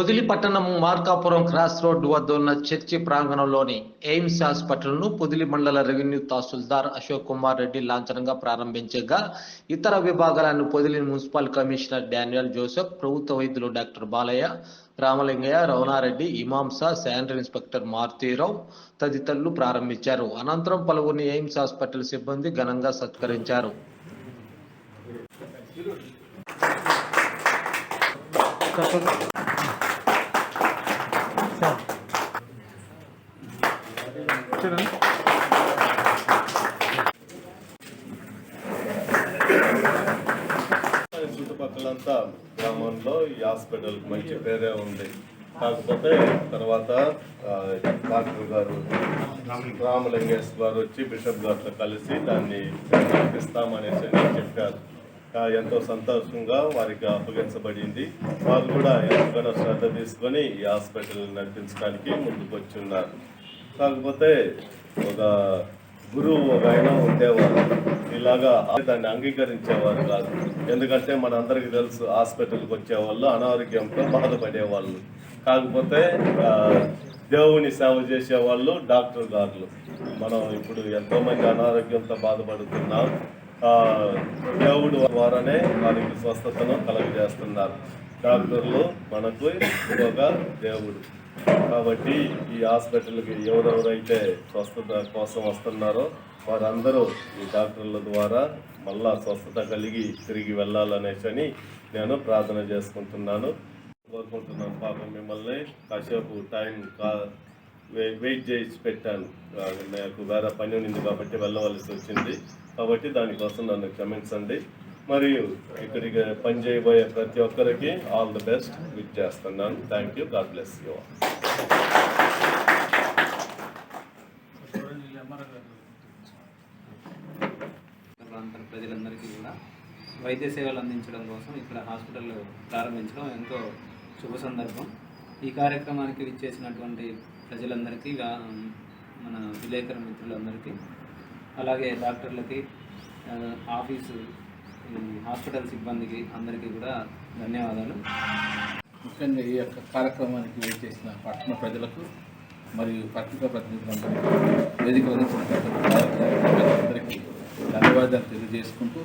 పొదిలి పట్టణం Markapuram cross road వద్ద ఉన్న చర్చి ప్రాంగణంలోని ఎయిమ్స్ హాస్పిటల్ను పొదిలి మండల రెవెన్యూ తహసీల్దార్ అశోక్ కుమార్ రెడ్డి లాంఛనంగా ప్రారంభించగా ఇతర విభాగాలను Podili municipal commissioner Daniel Joseph ప్రభుత్వ వైద్యులు doctor Balayya Ramalingayya Ravanareddy Imamsa sanitary inspector Marutirao తదితరులు ప్రారంభించారు. అనంతరం పలువురిని ఎయిమ్స్ హాస్పిటల్ సిబ్బంది ఘనంగా సత్కరించారు. చుట్టుపక్కలంతా గ్రామంలో ఈ హాస్పిటల్ మంచి పేరే ఉంది. కాకపోతే తర్వాత డాక్టర్ గారు రామలింగేశ్వర్ గారు వచ్చి బిషప్ గారితో కలిసి దాన్ని నడిపిస్తామనేసి చెప్పారు. ఎంతో సంతోషంగా వారికి అప్పగించబడింది. వారు కూడా ఎంతగానో శ్రద్ధ తీసుకొని ఈ హాస్పిటల్ నడిపించడానికి ముందుకు వచ్చి ఉన్నారు కాకపోతే ఒక గురువు ఒక ఆయన ఉండేవారు. ఇలాగా దాన్ని అంగీకరించేవారు కాదు. ఎందుకంటే మన అందరికీ తెలుసు హాస్పిటల్కి వచ్చేవాళ్ళు అనారోగ్యంతో బాధపడేవాళ్ళు. కాకపోతే దేవుని సేవ చేసేవాళ్ళు డాక్టర్ గారులు. మనం ఇప్పుడు ఎంతోమంది అనారోగ్యంతో బాధపడుతున్నాం. దేవుడు ద్వారానే వారికి స్వస్థతను కలుగజేస్తున్నారు. డాక్టర్లు మనకు ఒక దేవుడు. కాబట్టి ఈ హాస్పిటల్కి ఎవరెవరైతే స్వస్థత కోసం వస్తున్నారో వారందరూ ఈ డాక్టర్ల ద్వారా మళ్ళా స్వస్థత కలిగి తిరిగి వెళ్ళాలనేసి అని నేను ప్రార్థన చేసుకుంటున్నాను. కోరుకుంటున్నాను. పాపం మిమ్మల్ని కాసేపు టైం కా వెయిట్ చేసి పెట్టాను. నాకు వేరే పని ఉంది కాబట్టి వెళ్ళవలసి వచ్చింది. కాబట్టి దానికోసం నన్ను క్షమించండి. మరియు ఇక్కడికి పని చేయబోయే ప్రతి ఒక్కరికి ఆల్ ది బెస్ట్ విచ్ చేస్తున్నాను. Thank you God bless you ప్రజలందరికీ కూడా వైద్య సేవలు అందించడం కోసం ఇక్కడ హాస్పిటల్ ప్రారంభించడం ఎంతో శుభ సందర్భం. ఈ కార్యక్రమానికి విచ్చేసినటువంటి ప్రజలందరికీ మన విలేకర మిత్రులందరికీ అలాగే డాక్టర్లకి ఆఫీసు ఈ హాస్పిటల్ సిబ్బందికి అందరికీ కూడా ధన్యవాదాలు. ముఖ్యంగా ఈ యొక్క కార్యక్రమానికి వేచేసిన పట్టణ ప్రజలకు మరియు పత్రికా ప్రతినిధులందరికీ వేదిక అందరికీ ధన్యవాదాలు తెలియజేసుకుంటూ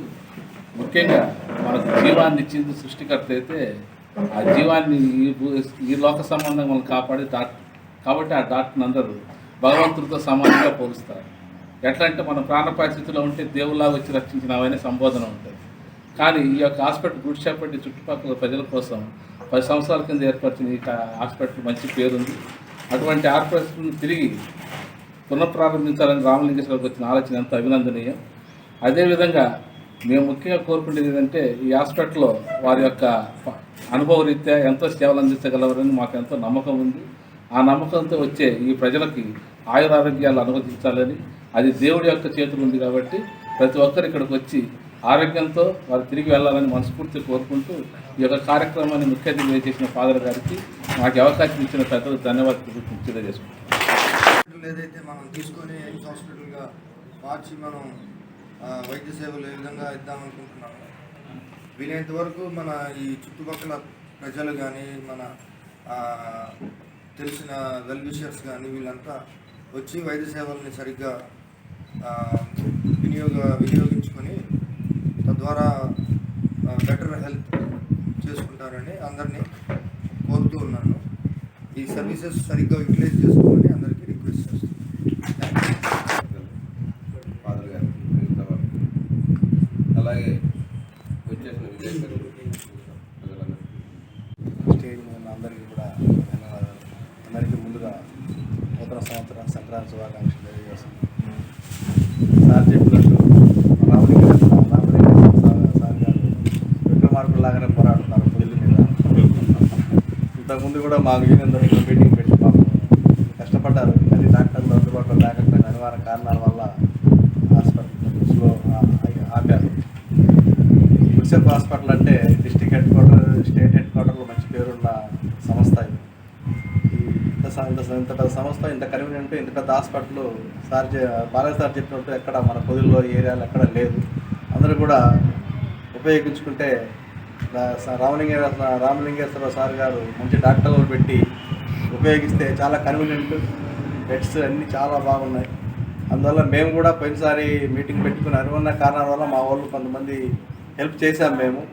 ముఖ్యంగా మనకు జీవాన్ని ఇచ్చింది సృష్టికర్త అయితే ఆ జీవాన్ని ఈ లోక సంబంధం మనం కాపాడి డాక్టర్ కాబట్టి ఆ డాక్టర్ని అందరూ భగవంతుడితో సమానంగా పోలుస్తారు. ఎట్లా అంటే మన ప్రాణపరిస్థితిలో ఉంటే దేవుళ్ళగా వచ్చి రక్షించినవనే సంబోధన ఉంటుంది. కానీ ఈ యొక్క హాస్పిటల్ గుడ్ షాపెట్టి చుట్టుపక్కల ప్రజల కోసం పది సంవత్సరాల కింద ఏర్పరిచిన ఈ హాస్పిటల్ మంచి పేరుంది. అటువంటి హాస్పిటల్ని తిరిగి పునఃప్రారంభించాలని రామలింగేశ్వరకు వచ్చిన ఆలోచన ఎంత అభినందనీయం. అదేవిధంగా మేము ముఖ్యంగా కోరుకునేది ఏంటంటే ఈ హాస్పిటల్లో వారి యొక్క అనుభవ రీత్యా ఎంతో సేవలు అందించగలవరని మాకు ఎంతో నమ్మకం ఉంది. ఆ నమ్మకంతో వచ్చే ఈ ప్రజలకి ఆయురారోగ్యాలు అనుమతించాలని అది దేవుడి యొక్క చేతులు ఉంది కాబట్టి ప్రతి ఒక్కరు ఇక్కడికి వచ్చి ఆరోగ్యంతో వారు తిరిగి వెళ్ళాలని మనస్ఫూర్తి కోరుకుంటూ ఈ యొక్క కార్యక్రమాన్ని ముఖ్య అతిథి చేసిన ఫాదర్ గారికి మాకు అవకాశం ఇచ్చిన పెద్దలకు ధన్యవాదాలు తెలియజేసుకుంటాం ఏదైతే మనం తీసుకొని ఎయిమ్స్ హాస్పిటల్గా మార్చి మనం వైద్య సేవలు ఏ విధంగా ఇద్దామనుకుంటున్నాము వీలైనంత వరకు మన ఈ చుట్టుపక్కల ప్రజలు కానీ మన తెలిసిన వెల్ కానీ వీళ్ళంతా వచ్చి వైద్య సేవల్ని సరిగ్గా వినియోగ వినియోగించుకొని తద్వారా బెటర్ హెల్త్ చేసుకుంటారని అందరినీ కోరుతూ ఉన్నాను. ఈ సర్వీసెస్ సరిగ్గా యూటిలైజ్ చేసుకోమని అందరికీ రిక్వెస్ట్ చేస్తున్నాను ఫాదర్ గారు ఇంతవరకు అలాగే వచ్చేసిన విలేకరులు ప్రజలందరికీ స్టేజ్ మీద ఉన్న అందరికీ కూడా ధన్యవాదాలు అందరికీ ముందుగా నూతన సంవత్సరం సంక్రాంతి శుభాకాంక్షలు తెలియజేస్తున్నాను. సార్ చెప్పినట్టు రామలింగ సార్ గారు విక్రమార్కులు లాగానే పోరాడుతున్నారు పొదిలి మీద. ఇంతకుముందు కూడా మాకు యూనియన్ మీటింగ్ పెట్టి పాపం కష్టపడ్డారు. కానీ డాక్టర్లు అందుబాటులో లేకపోయిన అనివార్య కారణాల వల్ల హాస్పిటల్ స్లో ఆపారు. గుడిసెప్ హాస్పిటల్ అంటే ఇంత ఇంత ఇంత పెద్ద సంస్థ ఇంత కన్వీనియంట్ ఇంత పెద్ద హాస్పిటల్ సార్ చె- బాలయ్య సార్ చెప్పినట్టు ఎక్కడ మన పొదుల్లో ఏరియాలో ఎక్కడ లేదు. అందరూ కూడా ఉపయోగించుకుంటే రా- స- రామలింగేశ్వర రామలింగేశ్వర సార్ గారు మంచి డాక్టర్లు పెట్టి ఉపయోగిస్తే చాలా కన్వీనియంట్. బెడ్స్ అన్నీ చాలా బాగున్నాయి. అందువల్ల మేము కూడా పోయినసారి మీటింగ్ పెట్టుకుని అనుకున్న కారణాల వల్ల మా వాళ్ళు కొంతమంది హెల్ప్ చేశాం మేము.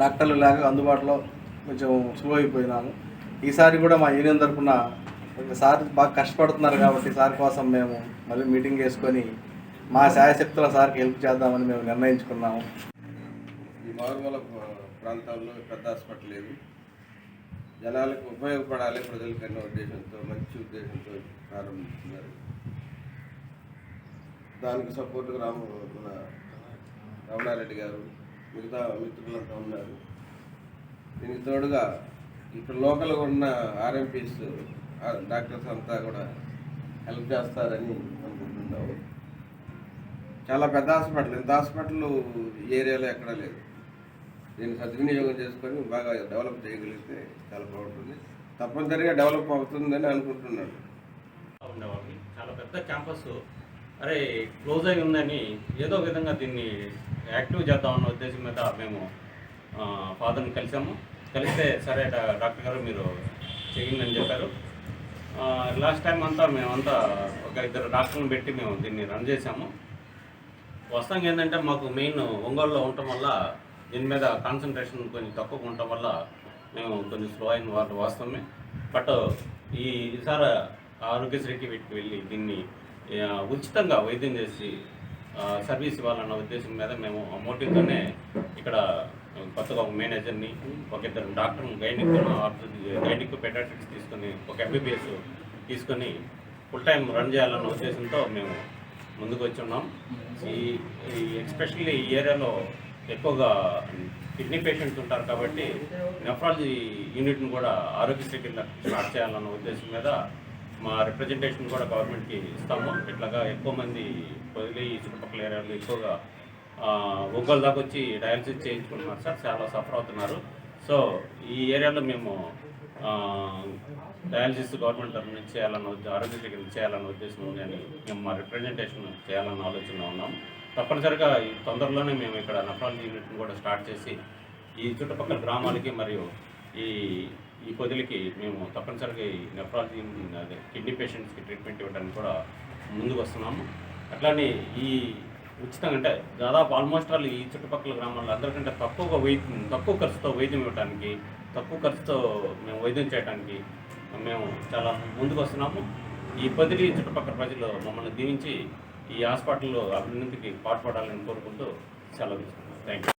డాక్టర్లు లేక అందుబాటులో కొంచెం స్లో అయిపోయినాము. ఈసారి కూడా మా యూనియన్ తరఫున సార్ బాగా కష్టపడుతున్నారు కాబట్టి సార్ కోసం మేము మళ్ళీ మీటింగ్ చేసుకొని మా శాయశక్తుల సార్కి హెల్ప్ చేద్దామని మేము నిర్ణయించుకున్నాము. ఈ మారుమూల ప్రాంతాల్లో పెద్ద హాస్పిటల్ లేదు జనాలకు ఉపయోగపడాలి ప్రజలకు అన్న ఉద్దేశంతో మంచి ఉద్దేశంతో ప్రారంభిస్తున్నారు. దానికి సపోర్ట్గా రామ మన రమణారెడ్డి గారు మిగతా మిత్రులంతా ఉన్నారు. దీనికి తోడుగా ఇక్కడ లోకల్గా ఉన్న ఆర్ఎంపీస్ డాక్టర్స్ అంతా కూడా హెల్ప్ చేస్తారని అనుకుంటున్నాము. చాలా పెద్ద హాస్పిటల్ ఇంత హాస్పిటల్ ఏరియాలో ఎక్కడా లేదు. దీన్ని సద్వినియోగం చేసుకొని బాగా డెవలప్ చేయగలిగితే చాలా బాగుంటుంది. తప్పనిసరిగా డెవలప్ అవుతుందని అనుకుంటున్నాను. ఉండేవాళ్ళం. చాలా పెద్ద క్యాంపస్. అరే క్లోజ్ అయి ఉందని ఏదో విధంగా దీన్ని యాక్టివ్ చేద్దామన్న ఉద్దేశం మీద మేము ఫాదర్ని కలిసాము. కలిస్తే సరే డాక్టర్ గారు మీరు చేయండి అని చెప్పారు లాస్ట్ టైం అంతా మేమంతా ఒక ఇద్దరు డాక్టర్ని పెట్టి మేము దీన్ని రన్ చేసాము వస్తాం ఏంటంటే మాకు మెయిన్ ఒంగోలులో ఉండటం వల్ల దీని మీద కాన్సన్ట్రేషన్ కొంచెం తక్కువ ఉండటం వల్ల మేము కొంచెం స్లో అయిన వాళ్ళు వాస్తవమే. బట్ ఈ ఈసారి ఆరోగ్యశ్రీకి వీటికి వెళ్ళి దీన్ని ఉచితంగా వైద్యం చేసి సర్వీస్ ఇవ్వాలన్న ఉద్దేశం మీద మేము మోటివ్తోనే ఇక్కడ కొత్తగా ఒక మేనేజర్ని ఒక ఇద్దరు డాక్టర్ గైనిక్ గైనిక్ పెటాట్రిక్స్ తీసుకొని ఒక ఎంబీబీఎస్ తీసుకొని ఫుల్ టైం రన్ చేయాలన్న ఉద్దేశంతో మేము ముందుకు వచ్చి ఉన్నాం ఈ ఎస్పెషల్లీ ఈ ఏరియాలో ఎక్కువగా కిడ్నీ పేషెంట్స్ ఉంటారు కాబట్టి నెఫ్రాలజీ యూనిట్ని కూడా ఆరోగ్యశ్రీ కింద స్టార్ట్ చేయాలన్న ఉద్దేశం మీద మా రిప్రజెంటేషన్ కూడా గవర్నమెంట్కి ఇస్తాము. ఇట్లాగా ఎక్కువ మంది వదిలి చుట్టుపక్కల ఏరియాలో ఎక్కువగా ఒంగోలు దాకా వచ్చి డయాలసిస్ చేయించుకుంటున్నారు సార్. చాలా సఫర్ అవుతున్నారు. సో ఈ ఏరియాలో మేము డయాలసిస్ గవర్నమెంట్ తరఫు నుంచి చేయాలన్న ఆరోగ్య ఆరోగ్యశ్రీ కింద చేయాలన్న ఉద్దేశం ఉంది అని మేము మా రిప్రజెంటేషన్ చేయాలన్న ఆలోచనలో ఉన్నాం. తప్పనిసరిగా ఈ తొందరలోనే మేము ఇక్కడ నఫరాలజీ యూనిట్ని కూడా స్టార్ట్ చేసి ఈ చుట్టుపక్కల గ్రామాలకి మరియు ఈ ఈ పొదిలికి మేము తప్పనిసరిగా ఈ నెఫ్రాలజీ అదే కిడ్నీ పేషెంట్స్కి ట్రీట్మెంట్ ఇవ్వడానికి కూడా ముందుకు వస్తున్నాము. అట్లానే ఈ ఉచితంగా అంటే దాదాపు ఆల్మోస్ట్ ఆల్ ఈ చుట్టుపక్కల గ్రామాల్లో అందరికంటే తక్కువగా వైద్యం తక్కువ ఖర్చుతో వైద్యం ఇవ్వడానికి తక్కువ ఖర్చుతో మేము వైద్యం చేయడానికి మేము చాలా ముందుకు వస్తున్నాము. ఈ పొదిలి చుట్టుపక్కల ప్రజలు మమ్మల్ని దీవించి ఈ హాస్పిటల్లో అభివృద్ధికి పాటుపడాలని కోరుకుంటూ సెలవు తీసుకున్నాం థ్యాంక్ యూ